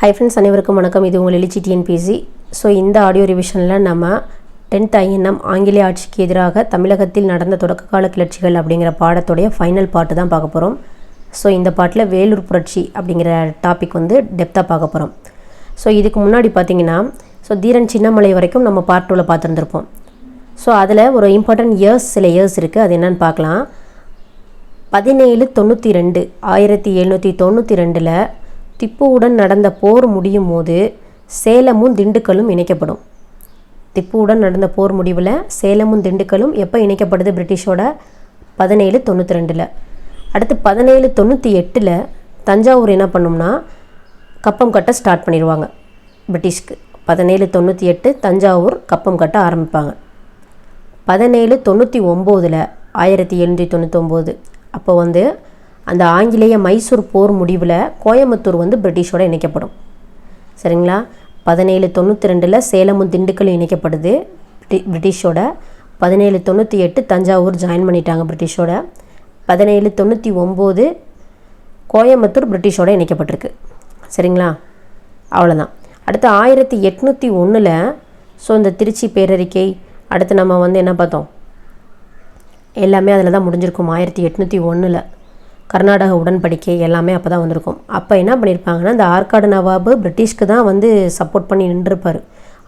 Hi friends அனைவருக்கும் வணக்கம். இது உங்கள் எழுச்சி டிஎன்பிசி ஸோ இந்த ஆடியோ ரிவிஷனில் நம்ம டென்த் ஐஎன்எம் ஆங்கிலேய ஆட்சிக்கு எதிராக தமிழகத்தில் நடந்த தொடக்ககால கிளர்ச்சிகள் அப்படிங்கிற பாடத்துடைய ஃபைனல் பாட்டு தான் பார்க்க போகிறோம் ஸோ இந்த பாட்டில் வேலூர் புரட்சி அப்படிங்கிற டாபிக் வந்து டெப்த்தாக பார்க்க போகிறோம் ஸோ இதுக்கு முன்னாடி பார்த்தீங்கன்னா ஸோ தீரன் சின்னமலை வரைக்கும் நம்ம பார்ட் டூவில் பார்த்துருந்துருப்போம். ஸோ அதில் ஒரு இம்பார்ட்டன்ட் இயர்ஸ் சில இயர்ஸ் இருக்குது அது என்னன்னு பார்க்கலாம். பதினேழு தொண்ணூற்றி ரெண்டு ஆயிரத்தி எழுநூற்றி தொண்ணூற்றி ரெண்டில் திப்புவுடன் நடந்த போர் முடியும் போது சேலமும் திண்டுக்கலும் இணைக்கப்படும். திப்புவுடன் நடந்த போர் முடிவில் சேலமும் திண்டுக்கலும் எப்போ இணைக்கப்படுது பிரிட்டிஷோட? பதினேழு தொண்ணூற்றி ரெண்டில். அடுத்து பதினேழு தொண்ணூற்றி எட்டில் தஞ்சாவூர் என்ன பண்ணும்னா கப்பம் கட்ட ஸ்டார்ட் பண்ணிடுவாங்க பிரிட்டிஷ்க்கு. பதினேழு தொண்ணூற்றி எட்டு தஞ்சாவூர் கப்பம் கட்ட ஆரம்பிப்பாங்க. பதினேழு தொண்ணூற்றி ஒம்போதில் ஆயிரத்தி எழுநூற்றி தொண்ணூத்தொம்போது அப்போ வந்து அந்த ஆங்கிலேய மைசூர் போர் முடிவில் கோயம்புத்தூர் வந்து பிரிட்டிஷோட இணைக்கப்படும். சரிங்களா? பதினேழு தொண்ணூற்றி ரெண்டில் சேலமும் திண்டுக்கலும் இணைக்கப்படுது. பிரிட்டிஷோட. பதினேழு தொண்ணூற்றி எட்டு தஞ்சாவூர் ஜாயின் பண்ணிட்டாங்க பிரிட்டிஷோட. பதினேழு தொண்ணூற்றி ஒம்பது கோயம்புத்தூர் பிரிட்டிஷோட இணைக்கப்பட்டிருக்கு. சரிங்களா? அவ்வளோதான் அடுத்து ஆயிரத்தி எட்நூற்றி ஒன்றில் ஸோ இந்த திருச்சி பேரறிக்கை அடுத்து நம்ம வந்து என்ன பார்த்தோம்? எல்லாமே அதில் தான் முடிஞ்சிருக்கும் ஆயிரத்தி எட்நூற்றி ஒன்றில் கர்நாடக உடன்படிக்கை எல்லாமே அப்போ தான் வந்திருக்கும். அப்போ என்ன பண்ணியிருப்பாங்கன்னா இந்த ஆற்காடு நவாபு பிரிட்டிஷ்க்கு தான் வந்து சப்போர்ட் பண்ணி நின்றுருப்பார்.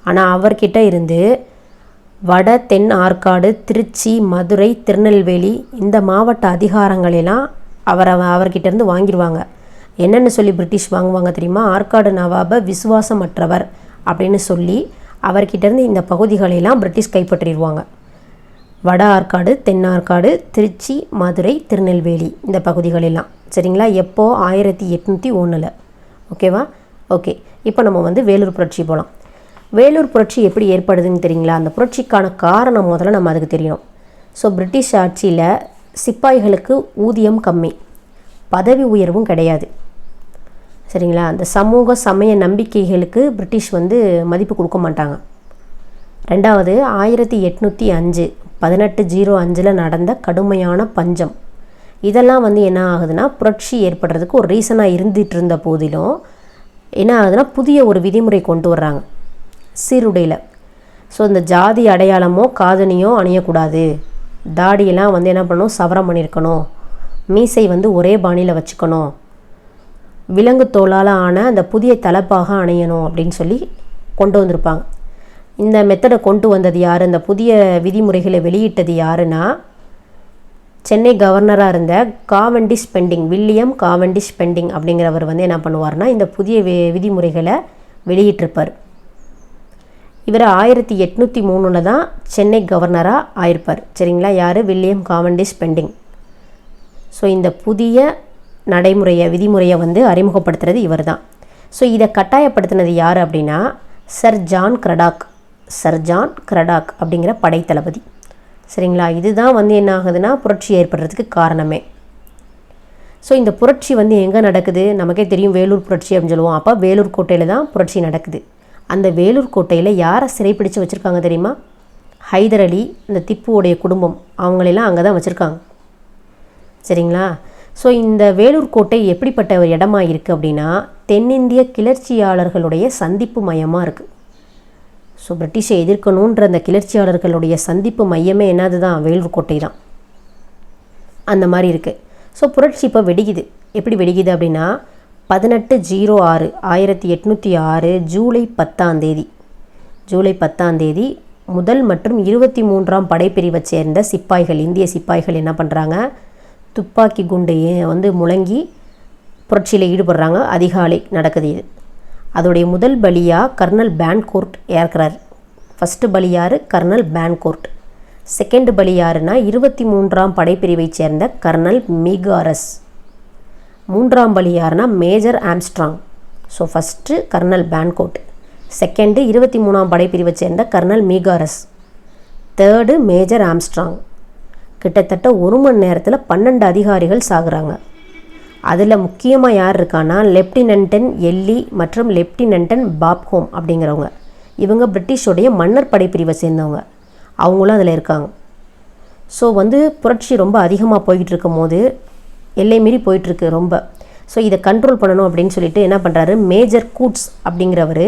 ஆனால் அவர்கிட்ட இருந்து வட தென் ஆற்காடு திருச்சி மதுரை திருநெல்வேலி இந்த மாவட்ட அதிகாரங்களெல்லாம் அவரை அவர்கிட்ட இருந்து வாங்கிடுவாங்க என்னென்னு சொல்லி பிரிட்டிஷ் வாங்குவாங்க தெரியுமா? ஆற்காடு நவாபை விசுவாசமற்றவர் அப்படின்னு சொல்லி அவர்கிட்ட இருந்து இந்த பகுதிகளெல்லாம் பிரிட்டிஷ் கைப்பற்றிடுவாங்க வட ஆற்காடு தென் ஆற்காடு திருச்சி மதுரை திருநெல்வேலி இந்த பகுதிகளெல்லாம் சரிங்களா? எப்போது ஆயிரத்தி எட்நூற்றி ஒன்றில் ஓகேவா? ஓகே. இப்போ நம்ம வந்து வேலூர் புரட்சி போகலாம் வேலூர் புரட்சி எப்படி ஏற்படுதுன்னு தெரியுங்களா? அந்த புரட்சிக்கான காரணம் முதல்ல நம்ம அதுக்கு தெரியணும். ஸோ பிரிட்டிஷ் ஆட்சியில் சிப்பாய்களுக்கு ஊதியம் கம்மி. பதவி உயர்வும் கிடையாது. சரிங்களா? அந்த சமூக சமய நம்பிக்கைகளுக்கு பிரிட்டிஷ் வந்து மதிப்பு கொடுக்க மாட்டாங்க. ரெண்டாவது ஆயிரத்தி எட்நூற்றி அஞ்சு பதினெட்டு ஜீரோ அஞ்சில் நடந்த கடுமையான பஞ்சம். இதெல்லாம் வந்து என்ன ஆகுதுன்னா புரட்சி ஏற்படுறதுக்கு ஒரு ரீசனாக இருந்துகிட்டு இருந்த போதிலும் என்ன ஆகுதுன்னா புதிய ஒரு விதிமுறை கொண்டு வர்றாங்க. சீருடையில். ஸோ இந்த ஜாதி அடையாளமோ காதணியோ அணியக்கூடாது. தாடியெல்லாம் வந்து என்ன பண்ணணும்? சவரம் பண்ணியிருக்கணும். மீசை வந்து ஒரே பாணியில் வச்சுக்கணும். விலங்கு தோளால் ஆன அந்த புதிய தலைப்பாக அணையணும் அப்படின்னு சொல்லி கொண்டு வந்திருப்பாங்க. இந்த மெத்தடை கொண்டு வந்தது யார்? இந்த புதிய விதிமுறைகளை வெளியிட்டது யாருன்னா சென்னை கவர்னராக இருந்த Cavendish Bentinck William Cavendish Bentinck அப்படிங்கிறவர் வந்து என்ன பண்ணுவார்னா இந்த புதிய விதிமுறைகளை வெளியிட்டிருப்பார். இவர் ஆயிரத்தி எட்நூற்றி மூணில் தான் சென்னை கவர்னராக ஆயிருப்பார். சரிங்களா? யார்? வில்லியம் காவண்டி ஸ்பெண்டிங் ஸோ இந்த புதிய நடைமுறையை விதிமுறையை வந்து அறிமுகப்படுத்துறது இவர் தான் ஸோ இதை கட்டாயப்படுத்தினது யார் அப்படின்னா sir John Craddock sir John Craddock அப்படிங்கிற படைத்தளபதி. சரிங்களா? இதுதான் வந்து என்ன ஆகுதுன்னா புரட்சி ஏற்படுறதுக்கு காரணமே. ஸோ இந்த புரட்சி வந்து எங்கே நடக்குது? நமக்கே தெரியும் வேலூர் புரட்சி அப்படின்னு சொல்லுவோம். அப்போ வேலூர் கோட்டையில் தான் புரட்சி நடக்குது. அந்த வேலூர் கோட்டையில் யாரை சிறைப்பிடிச்சு வச்சுருக்காங்க தெரியுமா? ஹைதர் அலி இந்த திப்புவுடைய குடும்பம். அவங்களெல்லாம் அங்கே தான் வச்சுருக்காங்க. சரிங்களா? ஸோ இந்த வேலூர் கோட்டை எப்படிப்பட்ட ஒரு இடமா இருக்குது அப்படின்னா தென்னிந்திய கிளர்ச்சியாளர்களுடைய சந்திப்பு மையமாக இருக்குது ஸோ பிரிட்டிஷை எதிர்க்கணுன்ற அந்த கிளர்ச்சியாளர்களுடைய சந்திப்பு மையமே என்னது தான் வேலூர் கோட்டை தான் அந்த மாதிரி இருக்குது ஸோ புரட்சி இப்போ வெடிக்குது. எப்படி வெடிக்குது அப்படின்னா பதினெட்டு ஜீரோ ஆறு ஆயிரத்தி எட்நூற்றி ஆறு ஜூலை பத்தாம் தேதி. ஜூலை பத்தாம் தேதி முதல் மற்றும் இருபத்தி மூன்றாம் படைப்பிரிவை சேர்ந்த சிப்பாய்கள் இந்திய சிப்பாய்கள் என்ன பண்ணுறாங்க துப்பாக்கி குண்டு வந்து முழங்கி புரட்சியில் ஈடுபடுறாங்க. அதிகாலை நடக்குது இது. அதோடைய முதல் பலியாக கர்னல் பேன்கோர்ட் ஏற்கிறார். ஃபஸ்ட்டு பலி யார்? Kernel Fancourt. செகண்ட் பலி யாருன்னா இருபத்தி மூன்றாம் படைப்பிரிவைச் சேர்ந்த கர்னல் மிகாரஸ். மூன்றாம் பலி யாருன்னா major Armstrong. So first colonel Fancourt second இருபத்தி மூணாம் படைப்பிரிவை சேர்ந்த colonel McKerras. Third major Armstrong. கிட்டத்தட்ட ஒரு மணி நேரத்தில் பன்னெண்டு அதிகாரிகள் சாகுறாங்க. அதில் முக்கியமாக யார் இருக்கான்னா லெப்டினன்டன் எல்லி மற்றும் லெப்டினன்டன் பாப்ஹோம் அப்படிங்கிறவங்க. இவங்க பிரிட்டிஷோடைய மன்னர் படைப்பிரிவை சேர்ந்தவங்க. அவங்களும் அதில் இருக்காங்க. ஸோ வந்து புரட்சி ரொம்ப அதிகமாக போய்கிட்டு இருக்கும் போது எல்லை மீறி போயிட்டுருக்கு ரொம்ப. ஸோ இதை கண்ட்ரோல் பண்ணணும் அப்படின்னு சொல்லிட்டு என்ன பண்ணுறாரு மேஜர் கூட்ஸ் அப்படிங்கிறவர்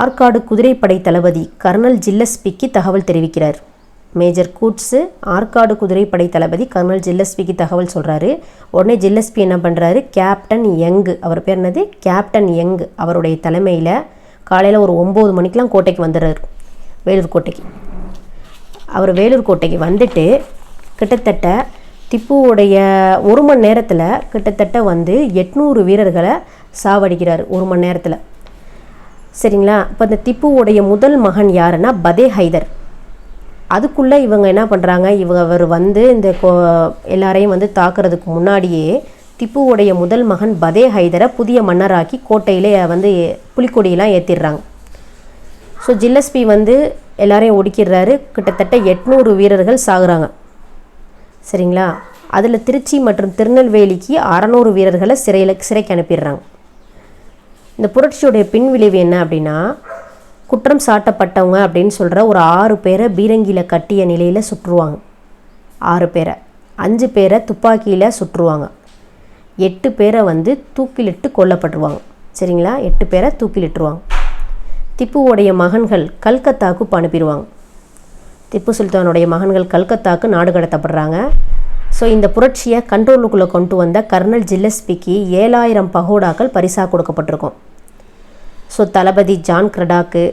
ஆற்காடு குதிரைப்படை தளபதி கர்னல் ஜில்லஸ்பிக்கு தகவல் தெரிவிக்கிறார். மேஜர் கூட்ஸு ஆற்காடு குதிரைப்படை தளபதி கர்னல் ஜில்லஸ்பிக்கு தகவல் சொல்கிறாரு உடனே ஜில்லஸ்பி என்ன பண்ணுறாரு கேப்டன் யங் அவர் பேர் என்னது? கேப்டன் யங் அவருடைய தலைமையில் காலையில் ஒரு ஒம்பது மணிக்கெலாம் கோட்டைக்கு வந்துடுறாரு. வேலூர் கோட்டைக்கு. அவர் வேலூர் கோட்டைக்கு வந்துட்டு கிட்டத்தட்ட திப்புவுடைய ஒரு மணி நேரத்தில் கிட்டத்தட்ட வந்து எட்நூறு வீரர்களை சாவடிக்கிறார் ஒரு மணி நேரத்தில். சரிங்களா? இப்போ இந்த திப்புவுடைய முதல் மகன் யாருன்னா பதே ஹைதர். அதுக்குள்ளே இவங்க என்ன பண்ணுறாங்க இவங்க அவர் வந்து இந்த கோ எல்லாரையும் வந்து தாக்குறதுக்கு முன்னாடியே திப்புவுடைய முதல் மகன் பதே ஹைதரை புதிய மன்னராக்கி கோட்டையிலே வந்து புலிக்கொடியெலாம் ஏற்றிடுறாங்க ஸோ ஜில்லஸ்பி வந்து எல்லாரையும் ஒடுக்கிடுறாரு. கிட்டத்தட்ட எட்நூறு வீரர்கள் சாகுறாங்க. சரிங்களா? அதில் திருச்சி மற்றும் திருநெல்வேலிக்கு அறநூறு வீரர்களை சிறையில் சிறைக்கு அனுப்பிடுறாங்க. இந்த புரட்சியுடைய பின்விளைவு என்ன அப்படின்னா குற்றம் சாட்டப்பட்டவங்க அப்படின்னு சொல்கிற ஒரு ஆறு பேரை பீரங்கியில் கட்டிய நிலையில் சுற்றுவாங்க. ஆறு பேரை. அஞ்சு பேரை துப்பாக்கியில் சுற்றுவாங்க. எட்டு பேரை வந்து தூக்கிலிட்டு கொல்லப்பட்டுருவாங்க. சரிங்களா? எட்டு பேரை தூக்கிலிட்டுருவாங்க. திப்புவுடைய மகன்கள் கல்கத்தாவுக்கு அனுப்பிடுவாங்க திப்பு சுல்தானுடைய மகன்கள் கல்கத்தாவுக்கு நாடு கடத்தப்படுறாங்க. ஸோ இந்த புரட்சியை கண்ட்ரோலுக்குள்ளே கொண்டு வந்த கர்னல் ஜில்லஸ்பிக்கு ஏழாயிரம் பகோடாக்கள் பரிசாக கொடுக்கப்பட்டிருக்கும். ஸோ தளபதி ஜான் கிரடாக்கு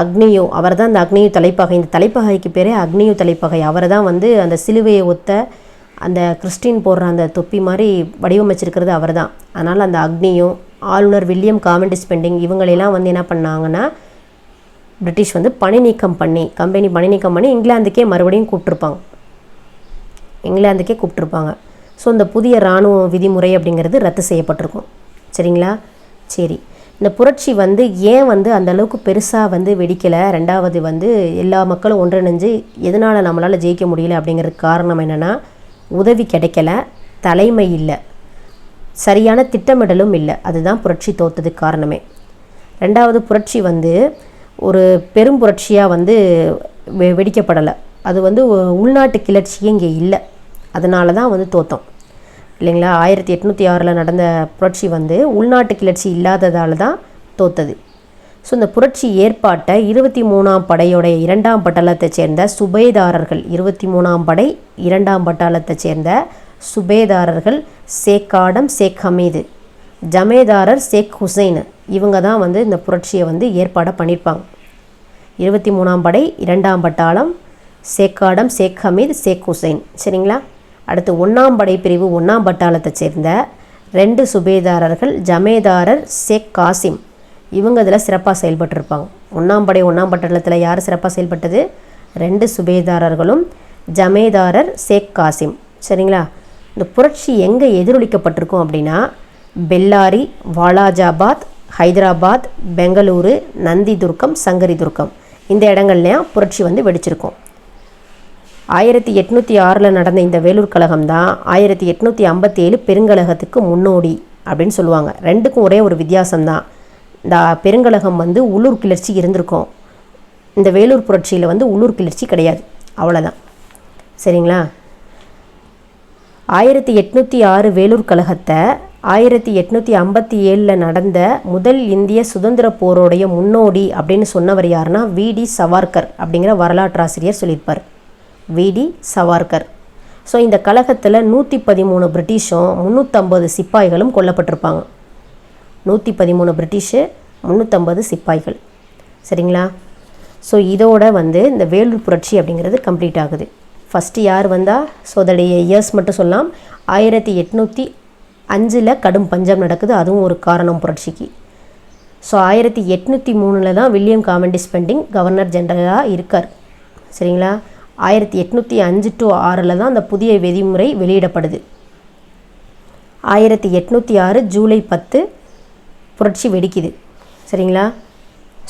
அக்னியோ அவர் தான் அந்த அக்னியு தலைப்பகை. இந்த தலைப்பகைக்கு பேரே அக்னியு தலைப்பகை. அவர் தான் வந்து அந்த சிலுவையை ஒத்த அந்த கிறிஸ்டின் போடுற அந்த தொப்பி மாதிரி வடிவமைச்சிருக்கிறது அவர் தான் அதனால் அந்த அக்னியும் ஆளுநர் வில்லியம் காமெண்ட் ஸ்பெண்டிங் இவங்களெல்லாம் வந்து என்ன பண்ணாங்கன்னா பிரிட்டிஷ் வந்து பணி நீக்கம் பண்ணி கம்பெனி பணி நீக்கம் பண்ணி இங்கிலாந்துக்கே மறுபடியும் கூப்பிட்ருப்பாங்க இங்கிலாந்துக்கே கூப்பிட்ருப்பாங்க ஸோ இந்த புதிய இராணுவ விதிமுறை அப்படிங்கிறது ரத்து செய்யப்பட்டிருக்கும். சரிங்களா? சரி. இந்த புரட்சி வந்து ஏன் வந்து அந்த அளவுக்கு பெருசாக வந்து வெடிக்கலை? ரெண்டாவது வந்து எல்லா மக்களும் ஒன்றிணைஞ்சு எதனால் நம்மளால் ஜெயிக்க முடியல அப்படிங்கிறதுக்கு காரணம் என்னென்னா உதவி கிடைக்கல தலைமை இல்லை. சரியான திட்டமிடலும் இல்லை. அதுதான் புரட்சி தோத்ததுக்கு காரணமே. ரெண்டாவது புரட்சி வந்து ஒரு பெரும் புரட்சியாக வந்து வெ வெடிக்கப்படலை. அது வந்து உள்நாட்டு கிளர்ச்சியே இங்கே இல்லை. அதனால தான் வந்து தோத்தோம். இல்லைங்களா? ஆயிரத்தி எட்நூற்றி ஆறில் நடந்த புரட்சி வந்து உள்நாட்டு கிளர்ச்சி இல்லாததால் தான் தோத்தது. ஸோ இந்த புரட்சி ஏற்பாட்டை இருபத்தி மூணாம் படையோடைய இரண்டாம் பட்டாளத்தைச் சேர்ந்த சுபேதாரர்கள் இருபத்தி மூணாம் படை இரண்டாம் பட்டாளத்தைச் சேர்ந்த சுபேதாரர்கள் சேக் ஆடம் சேக் ஹமீது ஜமேதாரர் சேக் ஹுசைன் இவங்க தான் வந்து இந்த புரட்சியை வந்து ஏற்பாடை பண்ணியிருப்பாங்க இருபத்தி மூணாம் படை இரண்டாம் பட்டாளம் சேக்காடம் சேக் ஹமீத் சேக் ஹுசைன். சரிங்களா? அடுத்து ஒன்றாம் படைப்பிரிவு பிரிவு ஒன்றாம் பட்டாளத்தை சேர்ந்த ரெண்டு சுபேதாரர்கள் ஜமேதாரர் ஷேக் காசிம். இவங்க இதில் சிறப்பாக செயல்பட்டிருப்பாங்க. ஒன்றாம் படை ஒன்றாம் பட்டாளத்தில் யார் சிறப்பாக செயல்பட்டது? ரெண்டு சுபேதாரர்களும் ஜமேதாரர் ஷேக் காசிம். சரிங்களா? இந்த புரட்சி எங்கே எதிரொலிக்கப்பட்டிருக்கும் அப்படின்னா பெல்லாரி வாலாஜாபாத் ஹைதராபாத் பெங்களூரு நந்தி துர்க்கம் சங்கரி துர்க்கம். இந்த இடங்கள்லையும் புரட்சி வந்து வெடிச்சிருக்கும். ஆயிரத்தி எட்நூற்றி ஆறில் நடந்த இந்த வேலூர் கழகம் தான் ஆயிரத்தி எட்நூற்றி ஐம்பத்தி ஏழு பெருங்கழகத்துக்கு முன்னோடி அப்படின்னு சொல்லுவாங்க. ரெண்டுக்கும் ஒரே ஒரு வித்தியாசம்தான். இந்த பெருங்கழகம் வந்து உள்ளூர் கிளர்ச்சி இருந்திருக்கும். இந்த வேலூர் புரட்சியில் வந்து உள்ளூர் கிளர்ச்சி கிடையாது. அவ்வளோதான் சரிங்களா? ஆயிரத்தி எட்நூற்றி ஆறு வேலூர் கழகத்தை ஆயிரத்தி எட்நூற்றி ஐம்பத்தி ஏழில் நடந்த முதல் இந்திய சுதந்திர போரோடைய முன்னோடி அப்படின்னு சொன்னவர் யாருன்னா விடி சவார்கர் அப்படிங்கிற வரலாற்றாசிரியர் சொல்லியிருப்பார். விடி சவார்கர் ஸோ இந்த கழகத்தில் நூற்றி பதிமூணு பிரிட்டிஷும் முந்நூற்றம்பது சிப்பாய்களும் கொல்லப்பட்டிருப்பாங்க. நூற்றி பதிமூணு பிரிட்டிஷு முந்நூற்றம்பது சிப்பாய்கள். சரிங்களா? ஸோ இதோட வந்து இந்த வேலூர் புரட்சி அப்படிங்கிறது கம்ப்ளீட் ஆகுது. ஃபஸ்ட்டு யார் வந்தால் ஸோ அதோடைய இயர்ஸ் மட்டும் சொல்லலாம் ஆயிரத்தி எட்நூற்றி அஞ்சில் கடும் பஞ்சம் நடக்குது. அதுவும் ஒரு காரணம் புரட்சிக்கு. ஸோ ஆயிரத்தி எட்நூற்றி மூணில் தான் வில்லியம் காமெண்டி ஸ்பெண்டிங் கவர்னர் ஜெனரலாக இருக்கார். சரிங்களா? ஆயிரத்தி எட்நூற்றி அஞ்சு டு ஆறில் தான் அந்த புதிய விதிமுறை வெளியிடப்படுது. ஆயிரத்தி எட்நூற்றி ஆறு ஜூலை பத்து புரட்சி வெடிக்குது. சரிங்களா?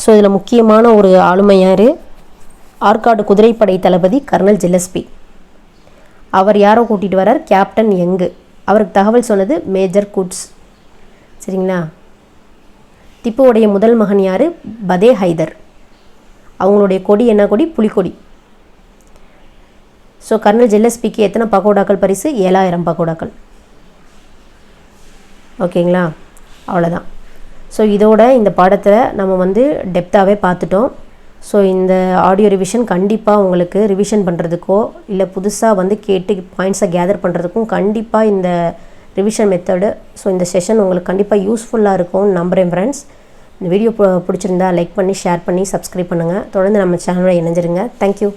ஸோ இதில் முக்கியமான ஒரு ஆளுமை யார்? ஆற்காடு குதிரைப்படை தளபதி கர்னல் ஜில்லஸ்பி. அவர் யாரோ கூட்டிகிட்டு வரார்? கேப்டன் யங்கு அவருக்கு தகவல் சொன்னது மேஜர் குட்ஸ். சரிங்களா? திப்புவுடைய முதல் மகன் யார்? பதே ஹைதர். அவங்களுடைய கொடி என்ன கொடி? புலிக்கொடி. ஸோ கர்னல் ஜெல்லஸ்பிக்கு எத்தனை பகோடாக்கள் பரிசு? ஏழாயிரம் பகோடாக்கள். ஓகேங்களா? அவ்வளோதான் ஸோ இதோட இந்த பாடத்தை நம்ம வந்து டெப்த்தாகவே பார்த்துட்டோம். ஸோ இந்த ஆடியோ ரிவிஷன் கண்டிப்பாக உங்களுக்கு ரிவிஷன் பண்ணுறதுக்கோ இல்லை புதுசாக வந்து கேட்டு பாயிண்ட்ஸை கேதர் பண்ணுறதுக்கும் கண்டிப்பாக இந்த ரிவிஷன் மெத்தடு ஸோ இந்த செஷன் உங்களுக்கு கண்டிப்பாக யூஸ்ஃபுல்லாக இருக்கும் நம்புகிறேன் ஃப்ரெண்ட்ஸ் இந்த வீடியோ பிடிச்சிருந்தா லைக் பண்ணி ஷேர் பண்ணி சப்ஸ்கிரைப் பண்ணுங்கள் தொடர்ந்து நம்ம சேனலோட இணைஞ்சிருங்க. தேங்க்யூ